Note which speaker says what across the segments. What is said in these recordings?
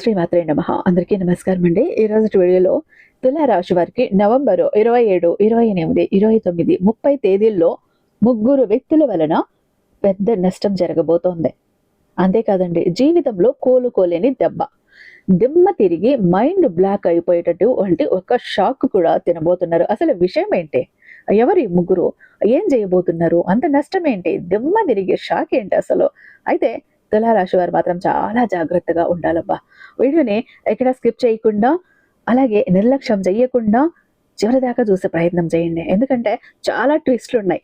Speaker 1: శ్రీమాత్రే నమ. అందరికీ నమస్కారం అండి. ఈ వీడియోలో తులారాశి వారికి నవంబరు ఇరవై ఏడు ఇరవై ఎనిమిది ఇరవై తొమ్మిది ముప్పై తేదీల్లో ముగ్గురు వ్యక్తుల వలన పెద్ద నష్టం జరగబోతోంది. అంతేకాదండి జీవితంలో కోలుకోలేని దెబ్బ. దిమ్మ తిరిగి మైండ్ బ్లాక్ అయిపోయేటట్టు వంటి ఒక షాక్ కూడా తినబోతున్నారు. అసలు విషయం ఏంటి? ఎవరి ముగ్గురు? ఏం చేయబోతున్నారు? అంత నష్టం ఏంటి? దిమ్మ తిరిగే షాక్ ఏంటి అసలు? అయితే తులారాశి వారు మాత్రం చాలా జాగ్రత్తగా ఉండాలబ్బా. వీడియోని ఎక్కడ స్కిప్ చేయకుండా అలాగే నిర్లక్ష్యం చేయకుండా చివరిదాకా చూసే ప్రయత్నం చేయండి. ఎందుకంటే చాలా ట్విస్ట్లు ఉన్నాయి.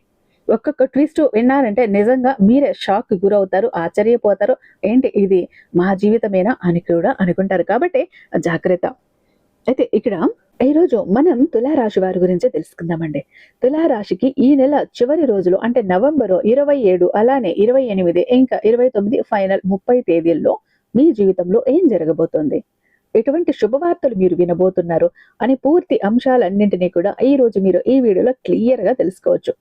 Speaker 1: ఒక్కొక్క ట్విస్ట్ విన్నారంటే నిజంగా మీరే షాక్ గురవుతారు ఆశ్చర్యపోతారు. ఏంటి ఇది? మా జీవితమేనా? అని కూడా అనుకుంటారు. కాబట్టి జాగ్రత్త. అయితే ఇక్కడ ఈరోజు మనం తులారాశి వారి గురించి తెలుసుకుందామండి. తులారాశికి ఈ నెల చివరి రోజులు అంటే నవంబరు ఇరవై ఏడు అలానే ఇరవై ఎనిమిది ఇంకా ఇరవై తొమ్మిది ఫైనల్ ముప్పై తేదీల్లో మీ జీవితంలో ఏం జరగబోతోంది? ఎటువంటి శుభవార్తలు మీరు వినబోతున్నారు? అని పూర్తి అంశాలన్నింటినీ కూడా ఈ రోజు మీరు ఈ వీడియోలో క్లియర్గా తెలుసుకోవచ్చు.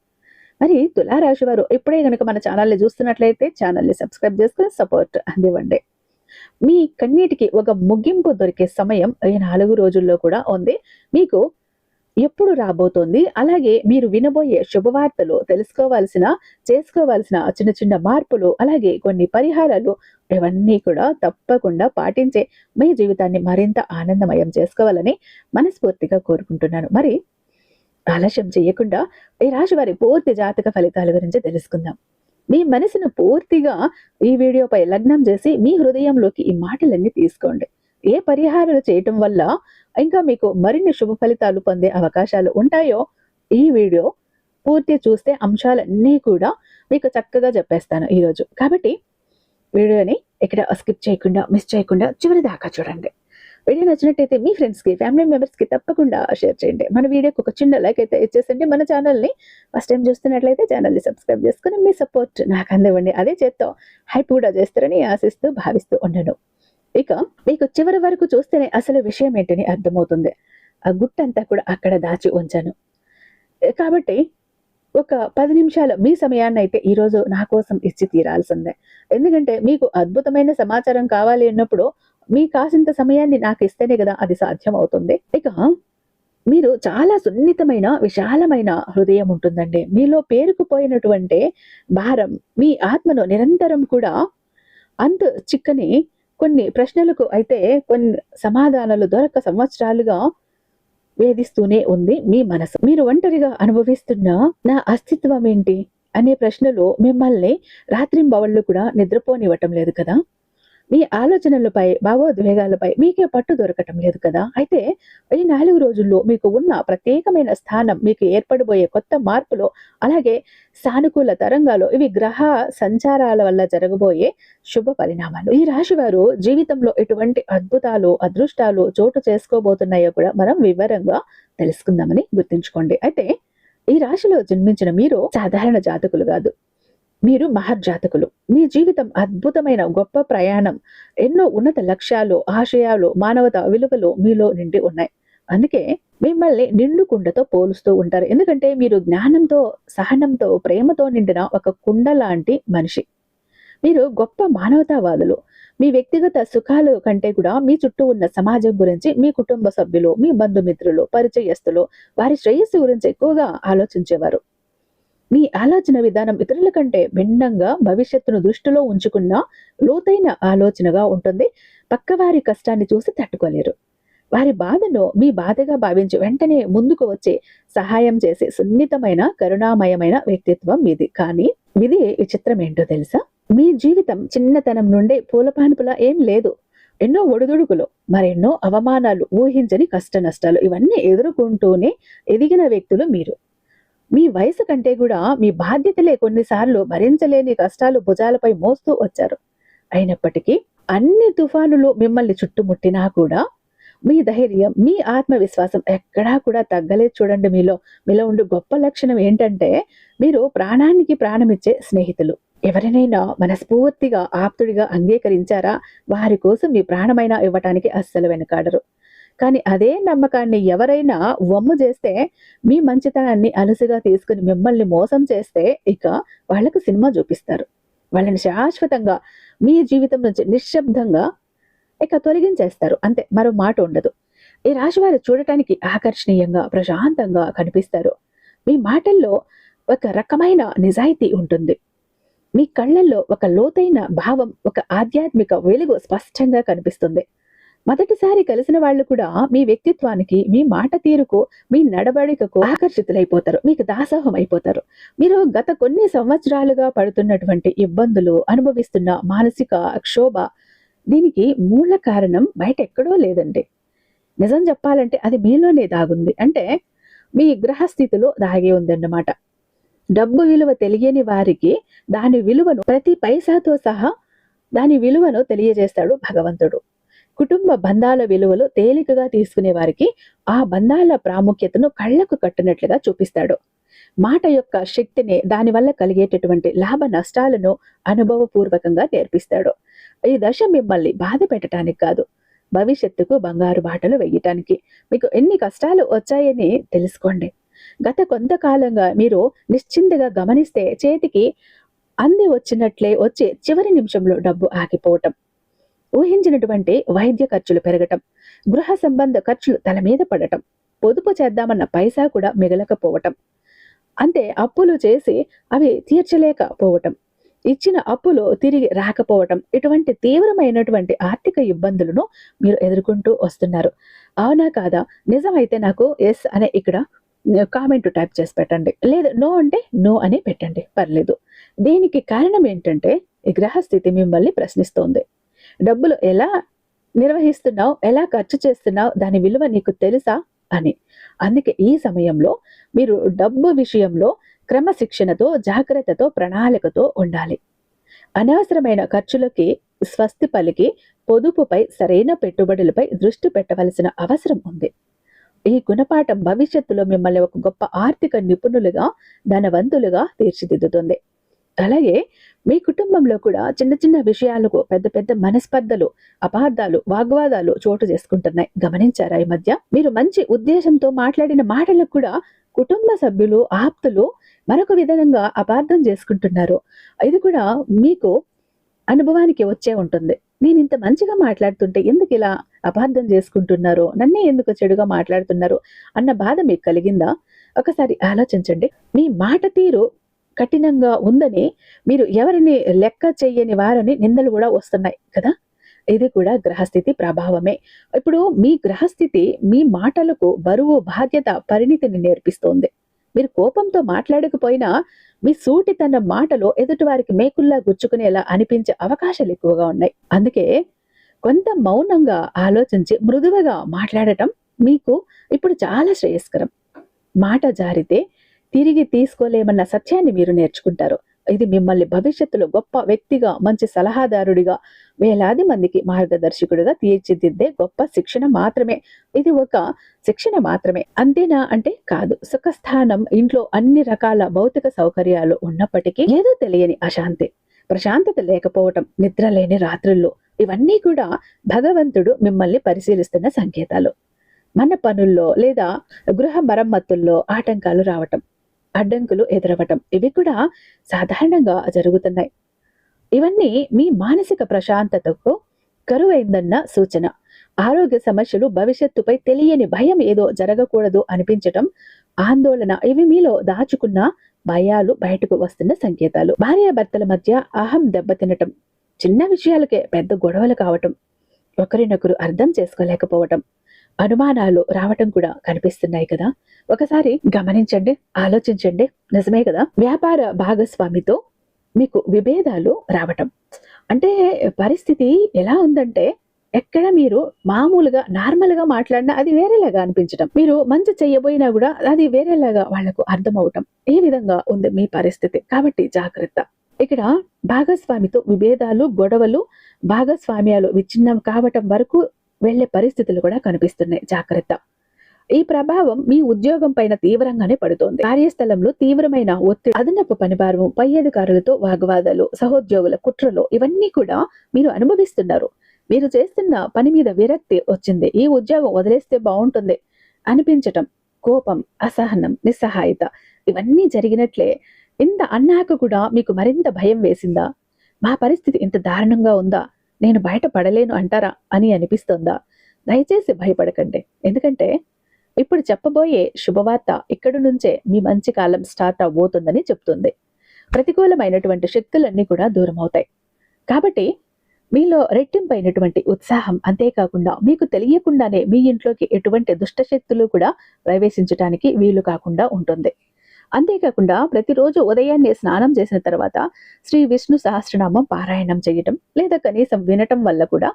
Speaker 1: మరి తులారాశి వారు ఇప్పుడే కనుక మన ఛానల్ని చూస్తున్నట్లయితే ఛానల్ని సబ్స్క్రైబ్ చేసుకుని సపోర్ట్ అందివ్వండి. మీ కన్నీటికి ఒక ముగింపు దొరికే సమయం ఈ నాలుగు రోజుల్లో కూడా ఉంది. మీకు ఎప్పుడు రాబోతోంది? అలాగే మీరు వినబోయే శుభవార్తలు తెలుసుకోవాల్సిన చేసుకోవాల్సిన చిన్న చిన్న మార్పులు అలాగే కొన్ని పరిహారాలు ఇవన్నీ కూడా తప్పకుండా పాటించే మీ జీవితాన్ని మరింత ఆనందమయం చేసుకోవాలని మనస్ఫూర్తిగా కోరుకుంటున్నాను. మరి ఆలస్యం చేయకుండా ఈ రాశి వారి పూర్తి జాతక ఫలితాల గురించి తెలుసుకుందాం. మీ మనసును పూర్తిగా ఈ వీడియోపై లగ్నం చేసి మీ హృదయంలోకి ఈ మాటలన్నీ తీసుకోండి. ఏ పరిహారాలు చేయటం వల్ల ఇంకా మీకు మరిన్ని శుభ ఫలితాలు పొందే అవకాశాలు ఉంటాయో ఈ వీడియో పూర్తి చూస్తే అంశాలన్నీ కూడా మీకు చక్కగా చెప్పేస్తాను ఈరోజు. కాబట్టి వీడియోని ఇక్కడ స్కిప్ చేయకుండా మిస్ చేయకుండా చివరి దాకా చూడండి. వీడియో నచ్చినట్టయితే మీ ఫ్రెండ్స్కి ఫ్యామిలీ మెంబర్స్కి తప్పకుండా షేర్ చేయండి. మన వీడియోకి ఒక చిన్న లైక్ అయితే ఇచ్చేసండి. మన ఛానల్ని ఫస్ట్ టైం చూస్తున్నట్లయితే ఛానల్ని సబ్స్క్రైబ్ చేసుకుని మీ సపోర్ట్ నాకు అందివ్వండి. అదే చేత్తో హైప్ కూడా చేస్తారని ఆశిస్తూ భావిస్తూ ఉండను. ఇక మీకు చివరి వరకు చూస్తేనే అసలు విషయం ఏంటని అర్థమవుతుంది. ఆ గుట్టంతా కూడా అక్కడ దాచి ఉంచాను. కాబట్టి ఒక పది నిమిషాలు మీ సమయాన్ని అయితే ఈరోజు నా కోసం ఇచ్చి తీరాల్సిందే. ఎందుకంటే మీకు అద్భుతమైన సమాచారం కావాలి అన్నప్పుడు మీ కాసింత సమయాన్ని నాకు ఇస్తేనే కదా అది సాధ్యం అవుతుంది ఇక మీరు చాలా సున్నితమైన విశాలమైన హృదయం ఉంటుందండి. మీలో పేరుకుపోయినటువంటి భారం మీ ఆత్మను నిరంతరం కూడా అంత చిక్కని కొన్ని ప్రశ్నలకు అయితే కొన్ని సమాధానాలు దొరక సంవత్సరాలుగా వేధిస్తూనే ఉంది మీ మనసు. మీరు ఒంటరిగా అనుభవిస్తున్న నా అస్తిత్వం ఏంటి? అనే ప్రశ్నలు మిమ్మల్ని రాత్రింబవళ్ళు కూడా నిద్రపోనివ్వటం లేదు కదా? మీ ఆలోచనలపై భావోద్వేగాలపై మీకే పట్టు దొరకటం లేదు కదా? అయితే ఈ నాలుగు రోజుల్లో మీకు ఉన్న ప్రత్యేకమైన స్థానం మీకు ఏర్పడబోయే కొత్త మార్పులు అలాగే సానుకూల తరంగాలు ఇవి గ్రహ సంచారాల వల్ల జరగబోయే శుభ పరిణామాలు. ఈ రాశి వారు జీవితంలో ఎటువంటి అద్భుతాలు అదృష్టాలు చోటు చేసుకోబోతున్నాయో కూడా మనం వివరంగా తెలుసుకుందామని గుర్తుంచుకోండి. అయితే ఈ రాశిలో జన్మించిన మీరు సాధారణ జాతకులు కాదు. మీరు మహర్జాతకులు మీ జీవితం అద్భుతమైన గొప్ప ప్రయాణం. ఎన్నో ఉన్నత లక్ష్యాలు ఆశయాలు మానవత విలువలు మీలో నిండి ఉన్నాయి. అందుకే మిమ్మల్ని నిండు కుండతో పోలుస్తూ ఉంటారు. ఎందుకంటే మీరు జ్ఞానంతో సహనంతో ప్రేమతో నిండిన ఒక కుండ లాంటి మనిషి. మీరు గొప్ప మానవతావాదులు. మీ వ్యక్తిగత సుఖాలు కంటే కూడా మీ చుట్టూ ఉన్న సమాజం గురించి మీ కుటుంబ సభ్యులు మీ బంధుమిత్రులు పరిచయస్తులు వారి శ్రేయస్సు గురించి ఎక్కువగా ఆలోచించేవారు. మీ ఆలోచన విధానం ఇతరుల కంటే భిన్నంగా భవిష్యత్తును దృష్టిలో ఉంచుకున్న లోతైన ఆలోచనగా ఉంటుంది. పక్కవారి కష్టాన్ని చూసి తట్టుకోలేరు. వారి బాధను మీ బాధగా భావించి వెంటనే ముందుకు వచ్చి సహాయం చేసే సున్నితమైన కరుణామయమైన వ్యక్తిత్వం మీది. కానీ ఇది విచిత్రం ఏంటో తెలుసా? మీ జీవితం చిన్నతనం నుండే పూలపానుపులా ఏం లేదు. ఎన్నో ఒడిదుడుకులు మరెన్నో అవమానాలు ఊహించని కష్ట నష్టాలు ఇవన్నీ ఎదుర్కొంటూనే ఎదిగిన వ్యక్తులు మీరు. మీ వయసు కంటే కూడా మీ బాధ్యతలే కొన్నిసార్లు భరించలేని కష్టాలు భుజాలపై మోస్తూ వచ్చారు. అయినప్పటికీ అన్ని తుఫానులు మిమ్మల్ని చుట్టుముట్టినా కూడా మీ ధైర్యం మీ ఆత్మవిశ్వాసం ఎక్కడా కూడా తగ్గలేదు చూడండి మీలో. మీలో ఉండే గొప్ప లక్షణం ఏంటంటే మీరు ప్రాణానికి ప్రాణమిచ్చే స్నేహితులు. ఎవరినైనా మనస్ఫూర్తిగా ఆప్తుడిగా అంగీకరించారా? వారి కోసం మీ ప్రాణమైనా ఇవ్వటానికి అస్సలు వెనకాడరు. కానీ అదే నమ్మకాన్ని ఎవరైనా వమ్ము చేస్తే మీ మంచితనాన్ని అలసిగా తీసుకుని మిమ్మల్ని మోసం చేస్తే ఇక వాళ్ళకు సినిమా చూపిస్తారు. వాళ్ళని శాశ్వతంగా మీ జీవితం నుంచి నిశ్శబ్దంగా ఇక తొలగించేస్తారు. అంతే మరో మాట ఉండదు. ఈ రాశివారు చూడటానికి ఆకర్షణీయంగా ప్రశాంతంగా కనిపిస్తారు. మీ మాటల్లో ఒక రకమైన నిజాయితీ ఉంటుంది. మీ కళ్ళల్లో ఒక లోతైన భావం ఒక ఆధ్యాత్మిక వెలుగు స్పష్టంగా కనిపిస్తుంది. మొదటిసారి కలిసిన వాళ్ళు కూడా మీ వ్యక్తిత్వానికి మీ మాట తీరుకు మీ నడవడికకు ఆకర్షితులైపోతారు. మీకు దాసోహం అయిపోతారు మీరు గత కొన్ని సంవత్సరాలుగా పడుతున్నటువంటి ఇబ్బందులు అనుభవిస్తున్న మానసిక క్షోభ దీనికి మూల కారణం బయట ఎక్కడో లేదండి. నిజం చెప్పాలంటే అది మీలోనే దాగుంది. అంటే మీ గ్రహస్థితిలో దాగి ఉందన్నమాట. డబ్బు విలువ తెలియని వారికి దాని విలువను ప్రతి పైసాతో సహా దాని విలువను తెలియజేస్తాడు భగవంతుడు. కుటుంబ బంధాల విలువలు తేలికగా తీసుకునే వారికి ఆ బంధాల ప్రాముఖ్యతను కళ్ళకు కట్టినట్లుగా చూపిస్తాడు. మాట యొక్క శక్తిని దానివల్ల కలిగేటటువంటి లాభ నష్టాలను అనుభవపూర్వకంగా నేర్పిస్తాడు. ఈ దశ మిమ్మల్ని బాధ పెట్టడానికి కాదు భవిష్యత్తుకు బంగారు బాటలు వేయటానికి. మీకు ఎన్ని కష్టాలు వచ్చాయని తెలుసుకోండి. గత కొంతకాలంగా మీరు నిశ్చింతగా గమనిస్తే చేతికి అంది వచ్చినట్లే వచ్చే చివరి నిమిషంలో డబ్బు ఆగిపోవటం. ఊహించినటువంటి వైద్య ఖర్చులు పెరగటం గృహ సంబంధ ఖర్చులు తల మీద పడటం పొదుపు చేద్దామన్న పైసా కూడా మిగలకపోవటం. అంతే అప్పులు చేసి అవి తీర్చలేకపోవటం ఇచ్చిన అప్పులు తిరిగి రాకపోవటం ఇటువంటి తీవ్రమైనటువంటి ఆర్థిక ఇబ్బందులను మీరు ఎదుర్కొంటూ వస్తున్నారు. అవునా కాదా? నిజమైతే నాకు ఎస్ అనే ఇక్కడ కామెంట్ టైప్ చేసి పెట్టండి. లేదు నో అంటే నో అని పెట్టండి. పర్లేదు. దీనికి కారణం ఏంటంటే ఈ గ్రహస్థితి మిమ్మల్ని ప్రశ్నిస్తోంది. డబ్బులు ఎలా నిర్వహిస్తున్నావు? ఎలా ఖర్చు చేస్తున్నావు? దాని విలువ నీకు తెలుసా? అని. అందుకే ఈ సమయంలో మీరు డబ్బు విషయంలో క్రమశిక్షణతో జాగ్రత్తతో ప్రణాళికతో ఉండాలి. అనవసరమైన ఖర్చులకి స్వస్తి పలికి పొదుపుపై సరైన పెట్టుబడులపై దృష్టి పెట్టవలసిన అవసరం ఉంది. ఈ గుణపాఠం భవిష్యత్తులో మిమ్మల్ని ఒక గొప్ప ఆర్థిక నిపుణులుగా ధనవంతులుగా తీర్చిదిద్దుతుంది. అలాగే మీ కుటుంబంలో కూడా చిన్న చిన్న విషయాలకు పెద్ద పెద్ద మనస్పర్ధలు అపార్థాలు వాగ్వాదాలు చోటు చేసుకుంటున్నాయి. గమనించారా ఈ మధ్య? మీరు మంచి ఉద్దేశంతో మాట్లాడిన మాటలకు కూడా కుటుంబ సభ్యులు ఆప్తులు మరొక విధంగా అపార్థం చేసుకుంటున్నారు. ఇది కూడా మీకు అనుభవానికి వచ్చే ఉంటుంది. నేను ఇంత మంచిగా మాట్లాడుతుంటే ఎందుకు ఇలా అపార్థం చేసుకుంటున్నారు? నన్నే ఎందుకు చెడుగా మాట్లాడుతున్నారు? అన్న బాధ మీకు కలిగిందా? ఒకసారి ఆలోచించండి. మీ మాట తీరు కఠినంగా ఉందని మీరు ఎవరిని లెక్క చెయ్యని వారని నిందలు కూడా వస్తున్నాయి కదా? ఇది కూడా గ్రహస్థితి ప్రభావమే. ఇప్పుడు మీ గ్రహస్థితి మీ మాటలకు బరువు బాధ్యత పరిణితిని నేర్పిస్తోంది. మీరు కోపంతో మాట్లాడకపోయినా మీ సూటి తన మాటలో ఎదుటివారికి మేకుల్లా గుచ్చుకునేలా అనిపించే అవకాశాలు ఎక్కువగా ఉన్నాయి. అందుకే కొంత మౌనంగా ఆలోచించి మృదువుగా మాట్లాడటం మీకు ఇప్పుడు చాలా శ్రేయస్కరం. మాట జారితే తిరిగి తీసుకోలేమన్న సత్యాన్ని మీరు నేర్చుకుంటారు. ఇది మిమ్మల్ని భవిష్యత్తులో గొప్ప వ్యక్తిగా మంచి సలహాదారుడిగా వేలాది మందికి మార్గదర్శకుడిగా తీర్చిదిద్దే గొప్ప శిక్షణ మాత్రమే. ఇది ఒక శిక్షణ మాత్రమే. అంతేనా అంటే కాదు. సుఖస్థానం ఇంట్లో అన్ని రకాల భౌతిక సౌకర్యాలు ఉన్నప్పటికీ ఏదో తెలియని అశాంతి ప్రశాంతత లేకపోవటం నిద్ర లేని రాత్రుల్లో. ఇవన్నీ కూడా భగవంతుడు మిమ్మల్ని పరిశీలిస్తున్న సంకేతాలు. మన పనుల్లో లేదా గృహ మరమ్మతుల్లో ఆటంకాలు రావటం. అడ్డంకులు ఎదురవటం ఇవి కూడా సాధారణంగా జరుగుతున్నాయి. ఇవన్నీ మీ మానసిక ప్రశాంతతకు కరువైందన్న సూచన. ఆరోగ్య సమస్యలు భవిష్యత్తుపై తెలియని భయం ఏదో జరగకూడదు అనిపించటం ఆందోళన ఇవి మీలో దాచుకున్న భయాలు బయటకు వస్తున్న సంకేతాలు. భార్యాభర్తల మధ్య అహం దెబ్బతినటం చిన్న విషయాలకే పెద్ద గొడవలు కావటం ఒకరినొకరు అర్థం చేసుకోలేకపోవటం అనుమానాలు రావటం కూడా కనిపిస్తున్నాయి కదా. ఒకసారి గమనించండి ఆలోచించండి. నిజమే కదా. వ్యాపార భాగస్వామితో మీకు విభేదాలు రావటం. అంటే పరిస్థితి ఎలా ఉందంటే ఎక్కడ మీరు మామూలుగా నార్మల్గా మాట్లాడినా అది వేరేలాగా అనిపించడం మీరు మంచి చెయ్యబోయినా కూడా అది వేరేలాగా వాళ్ళకు అర్థమవటం. ఈ విధంగా ఉంది మీ పరిస్థితి? కాబట్టి జాగ్రత్త. ఇక్కడ భాగస్వామితో విభేదాలు గొడవలు భాగస్వామ్యాలు విచ్ఛిన్నం కావటం వరకు వెళ్ళే పరిస్థితులు కూడా కనిపిస్తున్నాయి. జాగ్రత్త. ఈ ప్రభావం మీ ఉద్యోగం పైన తీవ్రంగానే పడుతోంది. కార్యస్థలంలో తీవ్రమైన ఒత్తిడి అదనపు పనిభారం పై అధికారులతో వాగ్వాదాలు సహోద్యోగుల కుట్రలు ఇవన్నీ కూడా మీరు అనుభవిస్తున్నారు. మీరు చేస్తున్న పని మీద విరక్తి వచ్చింది. ఈ ఉద్యోగం వదిలేస్తే బాగుంటుంది అనిపించటం కోపం అసహనం నిస్సహాయత ఇవన్నీ జరిగినట్లే. ఇంత అన్నాక కూడా మీకు మరింత భయం వేసిందా? మా పరిస్థితి ఇంత దారుణంగా ఉందా? నేను బయట పడలేను అంటారా అని అనిపిస్తోందా? దయచేసి భయపడకండి. ఎందుకంటే ఇప్పుడు చెప్పబోయే శుభవార్త ఇక్కడి నుంచే మీ మంచి కాలం స్టార్ట్ అవబోతుందని చెప్తుంది. ప్రతికూలమైనటువంటి శక్తులన్నీ కూడా దూరం అవుతాయి కాబట్టి మీలో రెట్టింపైనటువంటి ఉత్సాహం అంతేకాకుండా మీకు తెలియకుండానే మీ ఇంట్లోకి ఎటువంటి దుష్ట శక్తులు కూడా ప్రవేశించడానికి వీలు కాకుండా ఉంటుంది. అంతేకాకుండా ప్రతిరోజు ఉదయాన్నే స్నానం చేసిన తర్వాత శ్రీ విష్ణు సహస్రనామం పారాయణం చేయటం లేదా కనీసం వినటం వల్ల కూడా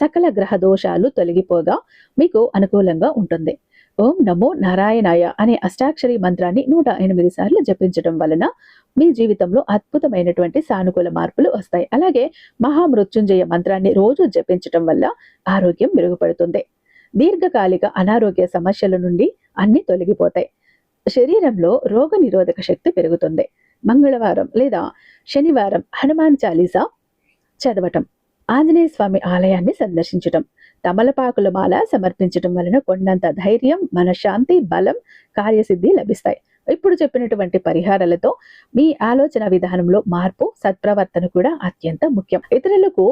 Speaker 1: సకల గ్రహ దోషాలు తొలగిపోగా మీకు అనుకూలంగా ఉంటుంది. ఓం నమో నారాయణాయ అనే అష్టాక్షరి మంత్రాన్ని నూట ఎనిమిది సార్లు జపించడం వలన మీ జీవితంలో అద్భుతమైనటువంటి సానుకూల మార్పులు వస్తాయి. అలాగే మహామృత్యుంజయ మంత్రాన్ని రోజు జపించటం వల్ల ఆరోగ్యం మెరుగుపడుతుంది. దీర్ఘకాలిక అనారోగ్య సమస్యల నుండి అన్ని తొలగిపోతాయి. శరీరంలో రోగ నిరోధక శక్తి పెరుగుతుంది. మంగళవారం లేదా శనివారం హనుమాన్ చాలీసా చదవటం ఆంజనేయ స్వామి ఆలయాన్ని సందర్శించటం తమలపాకుల మాల సమర్పించటం వలన కొండంత ధైర్యం మనశ్శాంతి బలం కార్యసిద్ధి లభిస్తాయి. ఇప్పుడు చెప్పినటువంటి పరిహారాలతో మీ ఆలోచన విధానంలో మార్పు సత్ప్రవర్తన కూడా అత్యంత ముఖ్యం. ఇతరులకు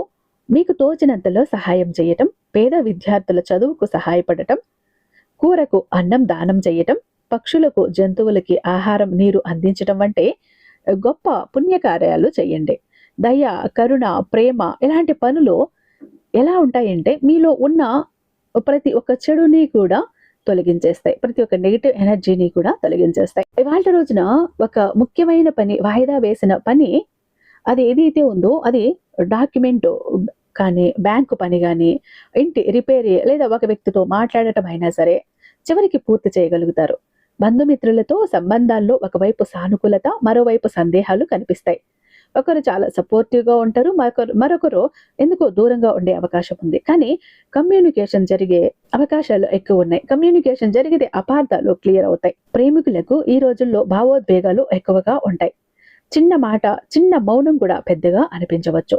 Speaker 1: మీకు తోచినంతలో సహాయం చేయటం పేద విద్యార్థుల చదువుకు సహాయపడటం కూరకు అన్నం దానం చేయటం పక్షులకు జంతువులకి ఆహారం నీరు అందించడం వంటి గొప్ప పుణ్యకార్యాలు చేయండి. దయ కరుణ ప్రేమ ఇలాంటి పనులు ఎలా ఉంటాయంటే మీలో ఉన్న ప్రతి ఒక్క చెడుని కూడా తొలగించేస్తాయి. ప్రతి ఒక్క నెగిటివ్ ఎనర్జీని కూడా తొలగించేస్తాయి. ఇవాళ రోజున ఒక ముఖ్యమైన పని వాయిదా వేసిన పని అది ఏదైతే ఉందో అది డాక్యుమెంట్ కానీ బ్యాంకు పని కానీ ఇంటి రిపేర్ లేదా ఒక వ్యక్తితో మాట్లాడటం అయినా సరే చివరికి పూర్తి చేయగలుగుతారు. బంధుమిత్రులతో సంబంధాల్లో ఒకవైపు సానుకూలత మరోవైపు సందేహాలు కనిపిస్తాయి. ఒకరు చాలా సపోర్టివ్గా ఉంటారు మరొకరు మరొకరు ఎందుకో దూరంగా ఉండే అవకాశం ఉంది. కానీ కమ్యూనికేషన్ జరిగే అవకాశాలు ఎక్కువ ఉన్నాయి. కమ్యూనికేషన్ జరిగితే అపార్థాలు క్లియర్ అవుతాయి. ప్రేమికులకు ఈ రోజుల్లో భావోద్వేగాలు ఎక్కువగా ఉంటాయి. చిన్న మాట చిన్న మౌనం కూడా పెద్దగా అనిపించవచ్చు.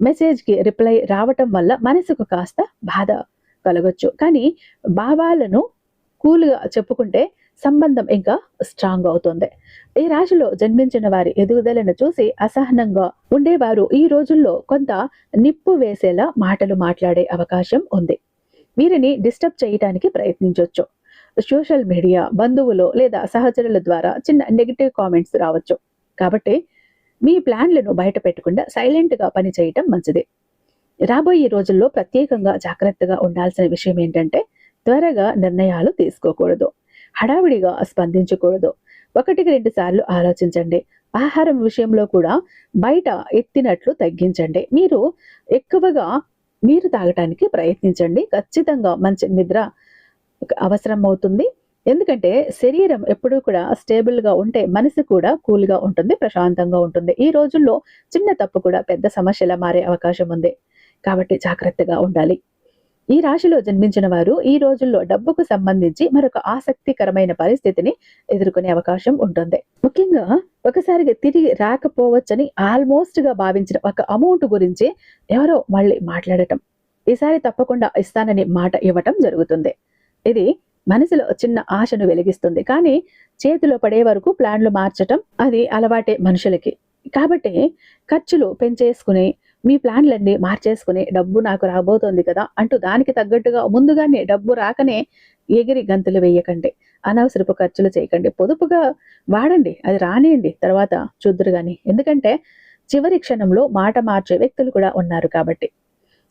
Speaker 1: మెసేజ్కి రిప్లై రావటం వల్ల మనసుకు కాస్త బాధ కలగచ్చు. కానీ భావాలను కూల్గా చెప్పుకుంటే సంబంధం ఇంకా స్ట్రాంగ్ అవుతుంది. ఈ రాశిలో జన్మించిన వారి ఎదుగుదలను చూసి అసహనంగా ఉండేవారు ఈ రోజుల్లో కొంత నిప్పు వేసేలా మాటలు మాట్లాడే అవకాశం ఉంది. వీరిని డిస్టర్బ్ చేయడానికి ప్రయత్నించవచ్చు సోషల్ మీడియా బంధువులు లేదా సహచరుల ద్వారా చిన్న నెగిటివ్ కామెంట్స్ రావచ్చు. కాబట్టి మీ ప్లాన్లను బయట పెట్టకుండా సైలెంట్గా పని చేయటం మంచిది. రాబోయే రోజుల్లో ప్రత్యేకంగా జాగ్రత్తగా ఉండాల్సిన విషయం ఏంటంటే త్వరగా నిర్ణయాలు తీసుకోకూడదు. హడావిడిగా స్పందించకూడదు. ఒకటికి రెండు సార్లు ఆలోచించండి. ఆహారం విషయంలో కూడా బయట ఎత్తినట్లు తగ్గించండి. మీరు ఎక్కువగా నీరు తాగటానికి ప్రయత్నించండి. ఖచ్చితంగా మంచి నిద్ర అవసరం అవుతుంది. ఎందుకంటే శరీరం ఎప్పుడూ కూడా స్టేబుల్గా ఉంటే మనసు కూడా కూల్గా ఉంటుంది ప్రశాంతంగా ఉంటుంది. ఈ రోజుల్లో చిన్న తప్పు కూడా పెద్ద సమస్యలా మారే అవకాశం ఉంది. కాబట్టి జాగ్రత్తగా ఉండాలి. ఈ రాశిలో జన్మించిన వారు ఈ రోజుల్లో డబ్బుకు సంబంధించి మరొక ఆసక్తికరమైన పరిస్థితిని ఎదుర్కొనే అవకాశం ఉంటుంది. ముఖ్యంగా ఒకసారిగా తిరిగి రాకపోవచ్చని ఆల్మోస్ట్గా భావించిన ఒక అమౌంట్ గురించి ఎవరో మళ్ళీ మాట్లాడటం ఈసారి తప్పకుండా ఇస్తానని మాట ఇవ్వటం జరుగుతుంది. ఇది మనసులో చిన్న ఆశను వెలిగిస్తుంది. కానీ చేతిలో పడే వరకు ప్లాన్లు మార్చటం అది అలవాటే మనుషులకి. కాబట్టి ఖర్చులు పెంచేసుకుని మీ ప్లాన్లన్నీ మార్చేసుకుని డబ్బు నాకు రాబోతోంది కదా అంటూ దానికి తగ్గట్టుగా ముందుగానే డబ్బు రాకనే ఎగిరి గంతులు వేయకండి. అనవసరపు ఖర్చులు చేయకండి. పొదుపుగా వాడండి. అది రానియండి. తర్వాత చూద్దరు కానీ ఎందుకంటే చివరి క్షణంలో మాట మార్చే వ్యక్తులు కూడా ఉన్నారు కాబట్టి.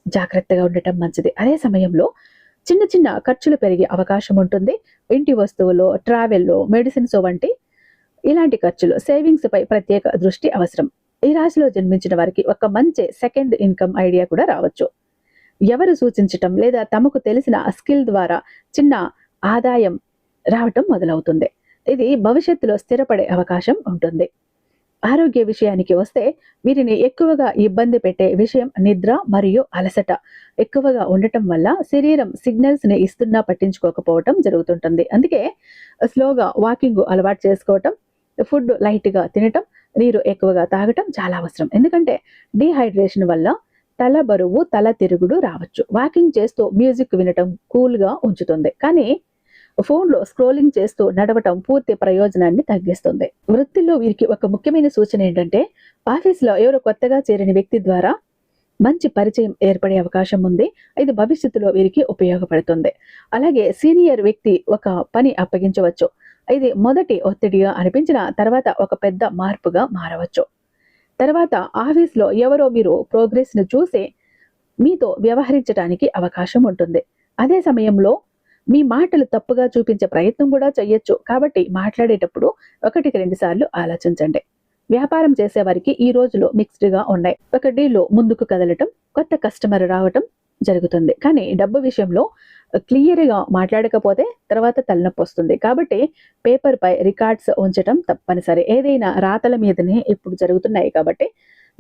Speaker 1: జాగ్రత్తగా ఉండటం మంచిది. అదే సమయంలో చిన్న చిన్న ఖర్చులు పెరిగే అవకాశం ఉంటుంది. ఇంటి వస్తువులు ట్రావెల్లో మెడిసిన్స్ వంటి ఇలాంటి ఖర్చులు సేవింగ్స్ పై ప్రత్యేక దృష్టి అవసరం. ఈ రాశిలో జన్మించిన వారికి ఒక మంచి సెకండ్ ఇన్కమ్ ఐడియా కూడా రావచ్చు. ఎవరు సూచించటం లేదా తమకు తెలిసిన స్కిల్ ద్వారా చిన్న ఆదాయం రావటం మొదలవుతుంది. ఇది భవిష్యత్తులో స్థిరపడే అవకాశం ఉంటుంది. ఆరోగ్య విషయానికి వస్తే వీరిని ఎక్కువగా ఇబ్బంది పెట్టే విషయం నిద్ర మరియు అలసట. ఎక్కువగా ఉండటం వల్ల శరీరం సిగ్నల్స్ని ఇస్తున్నా పట్టించుకోకపోవటం జరుగుతుంటుంది. అందుకే స్లోగా వాకింగ్ అలవాటు చేసుకోవటం ఫుడ్ లైట్గా తినటం నీరు ఎక్కువగా తాగటం చాలా అవసరం. ఎందుకంటే డీహైడ్రేషన్ వల్ల తల బరువు తల తిరుగుడు రావచ్చు. వాకింగ్ చేస్తూ మ్యూజిక్ వినటం కూల్గా ఉంచుతుంది. కానీ ఫోన్లో స్క్రోలింగ్ చేస్తూ నడవటం పూర్తి ప్రయోజనాన్ని తగ్గిస్తుంది. వృత్తిలో వీరికి ఒక ముఖ్యమైన సూచన ఏంటంటే ఆఫీస్లో ఎవరో కొత్తగా చేరిన వ్యక్తి ద్వారా మంచి పరిచయం ఏర్పడే అవకాశం ఉంది. ఇది భవిష్యత్తులో వీరికి ఉపయోగపడుతుంది. అలాగే సీనియర్ వ్యక్తి ఒక పని అప్పగించవచ్చు. ఇది మొదటి ఒత్తిడిగా అనిపించిన తర్వాత ఒక పెద్ద మార్పుగా మారవచ్చు. తర్వాత ఆఫీస్లో ఎవరో మీరు ప్రోగ్రెస్ను చూసి మీతో వ్యవహరించడానికి అవకాశం ఉంటుంది. అదే సమయంలో మీ మాటలు తప్పుగా చూపించే ప్రయత్నం కూడా చేయొచ్చు. కాబట్టి మాట్లాడేటప్పుడు ఒకటికి రెండు సార్లు ఆలోచించండి. వ్యాపారం చేసేవారికి ఈ రోజులు మిక్స్డ్గా ఉన్నాయి. ఒక డీల్లో ముందుకు కదలటం కొత్త కస్టమర్ రావటం జరుగుతుంది. కానీ డబ్బు విషయంలో క్లియర్గా మాట్లాడకపోతే తర్వాత తలనొప్పి వస్తుంది. కాబట్టి పేపర్ పై రికార్డ్స్ ఉంచడం తప్పనిసరి. ఏదైనా రాతల మీదనే ఇప్పుడు జరుగుతున్నాయి కాబట్టి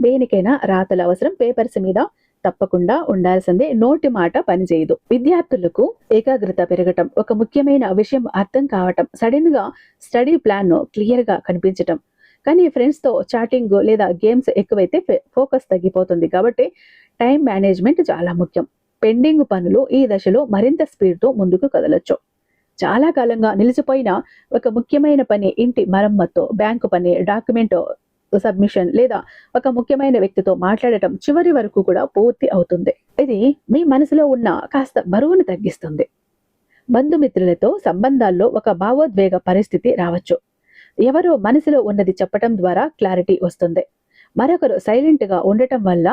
Speaker 1: దేనికైనా రాతల అవసరం. పేపర్స్ మీద తప్పకుండా ఉండాల్సిందే. నోటి మాట పనిచేయదు విద్యార్థులకు ఏకాగ్రత పెరగటం ఒక ముఖ్యమైన విషయం అర్థం కావటం సడన్గా స్టడీ ప్లాన్ క్లియర్గా కనిపించటం. కానీ ఫ్రెండ్స్తో చాటింగ్ లేదా గేమ్స్ ఎక్కువైతే ఫోకస్ తగ్గిపోతుంది. కాబట్టి టైం మేనేజ్మెంట్ చాలా ముఖ్యం. పెండింగ్ పనులు ఈ దశలో మరింత స్పీడ్తో ముందుకు కదలొచ్చు. చాలా కాలంగా నిలిచిపోయిన ఒక ముఖ్యమైన పని ఇంటి మరమ్మత్తు బ్యాంకు పని డాక్యుమెంట్ సబ్మిషన్ లేదా ఒక ముఖ్యమైన వ్యక్తితో మాట్లాడటం చివరి వరకు కూడా పూర్తి అవుతుంది. ఇది మీ మనసులో ఉన్న కాస్త బరువును తగ్గిస్తుంది. బంధుమిత్రులతో సంబంధాల్లో ఒక భావోద్వేగ పరిస్థితి రావచ్చు. ఎవరో మనసులో ఉన్నది చెప్పటం ద్వారా క్లారిటీ వస్తుంది. మరొకరు సైలెంట్గా ఉండటం వల్ల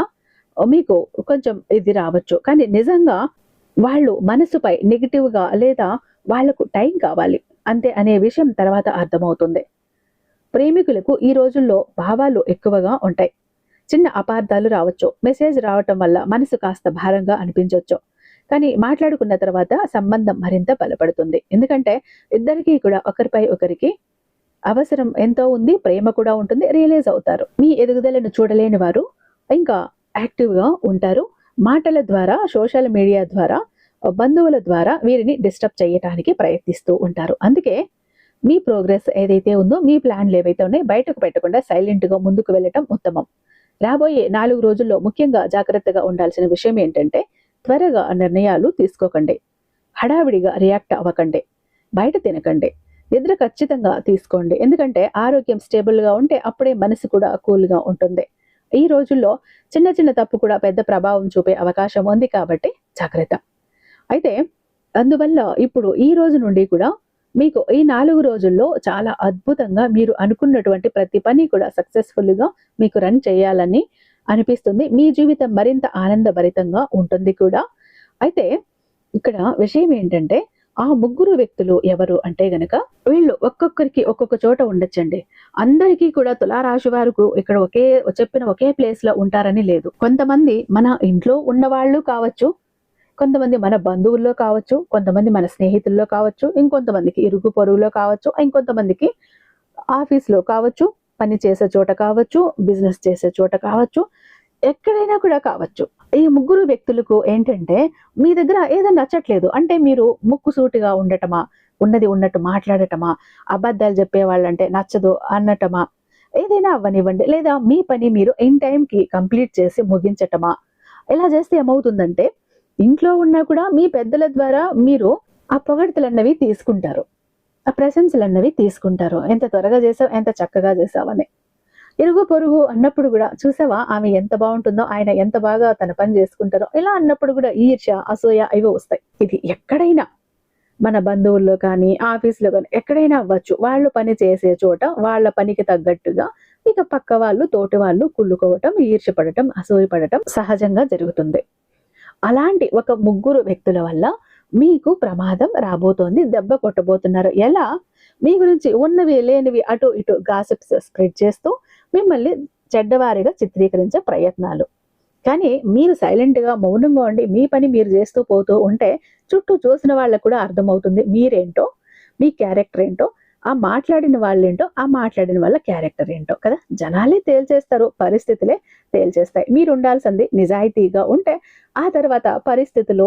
Speaker 1: మీకు కొంచెం ఇది రావచ్చు. కానీ నిజంగా వాళ్ళు మనసుపై నెగిటివ్గా లేదా వాళ్ళకు టైం కావాలి. అంతే అనే విషయం తర్వాత అర్థమవుతుంది. ప్రేమికులకు ఈ రోజుల్లో భావాలు ఎక్కువగా ఉంటాయి. చిన్న అపార్థాలు రావచ్చు. మెసేజ్ రావటం వల్ల మనసు కాస్త భారంగా అనిపించవచ్చు కానీ మాట్లాడుకున్న తర్వాత సంబంధం మరింత బలపడుతుంది. ఎందుకంటే ఇద్దరికీ కూడా ఒకరిపై ఒకరికి అవసరం ఎంతో ఉంది ప్రేమ కూడా ఉంటుంది రియలైజ్ అవుతారు. మీ ఎదుగుదలను చూడలేని వారు ఇంకా యాక్టివ్గా ఉంటారు. మాటల ద్వారా సోషల్ మీడియా ద్వారా బంధువుల ద్వారా వీరిని డిస్టర్బ్ చేయటానికి ప్రయత్నిస్తూ ఉంటారు. అందుకే మీ ప్రోగ్రెస్ ఏదైతే ఉందో మీ ప్లాన్లు ఏవైతే ఉన్నాయో బయటకు పెట్టకుండా సైలెంట్గా ముందుకు వెళ్ళటం ఉత్తమం. రాబోయే నాలుగు రోజుల్లో ముఖ్యంగా జాగ్రత్తగా ఉండాల్సిన విషయం ఏంటంటే త్వరగా నిర్ణయాలు తీసుకోకండి. హడావిడిగా రియాక్ట్ అవ్వకండి. బయట తినకండి. నిద్ర ఖచ్చితంగా తీసుకోండి. ఎందుకంటే ఆరోగ్యం స్టేబుల్గా ఉంటే అప్పుడే మనసు కూడా కూల్గా ఉంటుంది. ఈ రోజుల్లో చిన్న చిన్న తప్పు కూడా పెద్ద ప్రభావం చూపే అవకాశం ఉంది కాబట్టి జాగ్రత్త. అయితే అందువల్ల ఇప్పుడు ఈ రోజు నుండి కూడా మీకు ఈ నాలుగు రోజుల్లో చాలా అద్భుతంగా మీరు అనుకున్నటువంటి ప్రతి పని కూడా సక్సెస్ఫుల్గా మీకు రన్ చేయాలని అనిపిస్తుంది. మీ జీవితం మరింత ఆనందభరితంగా ఉంటుంది కూడా. అయితే ఇక్కడ విషయం ఏంటంటే ఆ ముగ్గురు వ్యక్తులు ఎవరు అంటే గనక వీళ్ళు ఒక్కొక్కరికి ఒక్కొక్క చోట ఉండొచ్చండి. అందరికీ కూడా తులారాశి వారికి ఇక్కడ ఒకే చెప్పిన ఒకే ప్లేస్లో ఉంటారని లేదు. కొంతమంది మన ఇంట్లో ఉన్న వాళ్ళు కావచ్చు కొంతమంది మన బంధువుల్లో కావచ్చు కొంతమంది మన స్నేహితుల్లో కావచ్చు ఇంకొంతమందికి ఇరుగు పొరుగులో కావచ్చు ఇంకొంతమందికి ఆఫీస్లో కావచ్చు పని చేసే చోట కావచ్చు బిజినెస్ చేసే చోట కావచ్చు ఎక్కడైనా కూడా కావచ్చు. ఈ ముగ్గురు వ్యక్తులకు ఏంటంటే మీ దగ్గర ఏదో నచ్చట్లేదు. అంటే మీరు ముక్కు సూటిగా ఉండటమా ఉన్నది ఉన్నట్టు మాట్లాడటమా అబద్ధాలు చెప్పేవాళ్ళంటే నచ్చదు అన్నటమా ఏదైనా అవ్వనివ్వండి. లేదా మీ పని మీరు ఇన్ టైంకి కంప్లీట్ చేసి ముగించటమా ఇలా చేస్తే ఏమవుతుందంటే ఇంట్లో ఉన్నా కూడా మీ పెద్దల ద్వారా మీరు ఆ పొగడతలు అన్నవి తీసుకుంటారు. ఆ ప్రశంసలు అన్నవి తీసుకుంటారు. ఎంత త్వరగా చేసావు ఎంత చక్కగా చేసావని ఇరుగు పొరుగు అన్నప్పుడు కూడా చూసావా? ఆమె ఎంత బాగుంటుందో ఆయన ఎంత బాగా తన పని చేసుకుంటారో ఇలా అన్నప్పుడు కూడా ఈర్ష అసూయ ఇవి వస్తాయి. ఇది ఎక్కడైనా మన బంధువుల్లో కానీ ఆఫీస్లో కానీ ఎక్కడైనా అవ్వచ్చు. వాళ్ళు పని చేసే చోట వాళ్ళ పనికి తగ్గట్టుగా ఇక పక్క వాళ్ళు తోటి వాళ్ళు కుళ్ళుకోవటం ఈర్షపడటం అసూయపడటం సహజంగా జరుగుతుంది. అలాంటి ఒక ముగ్గురు వ్యక్తుల వల్ల మీకు ప్రమాదం రాబోతోంది దెబ్బ కొట్టబోతున్నారు. ఎలా? మీ గురించి ఉన్నవి లేనివి అటు ఇటు గాసిప్స్ స్ప్రెడ్ చేస్తూ మిమ్మల్ని చెడ్డవారిగా చిత్రీకరించే ప్రయత్నాలు. కానీ మీరు సైలెంట్గా మౌనంగా ఉండి మీ పని మీరు చేస్తూ పోతూ ఉంటే చుట్టూ చూసిన వాళ్ళకు కూడా అర్థమవుతుంది మీరేంటో మీ క్యారెక్టర్ ఏంటో ఆ మాట్లాడిన వాళ్ళేంటో ఆ మాట్లాడిన వాళ్ళ క్యారెక్టర్ ఏంటో కదా? జనాలే తేల్చేస్తారు పరిస్థితులే తేల్చేస్తాయి. మీరు ఉండాల్సింది నిజాయితీగా ఉంటే ఆ తర్వాత పరిస్థితులు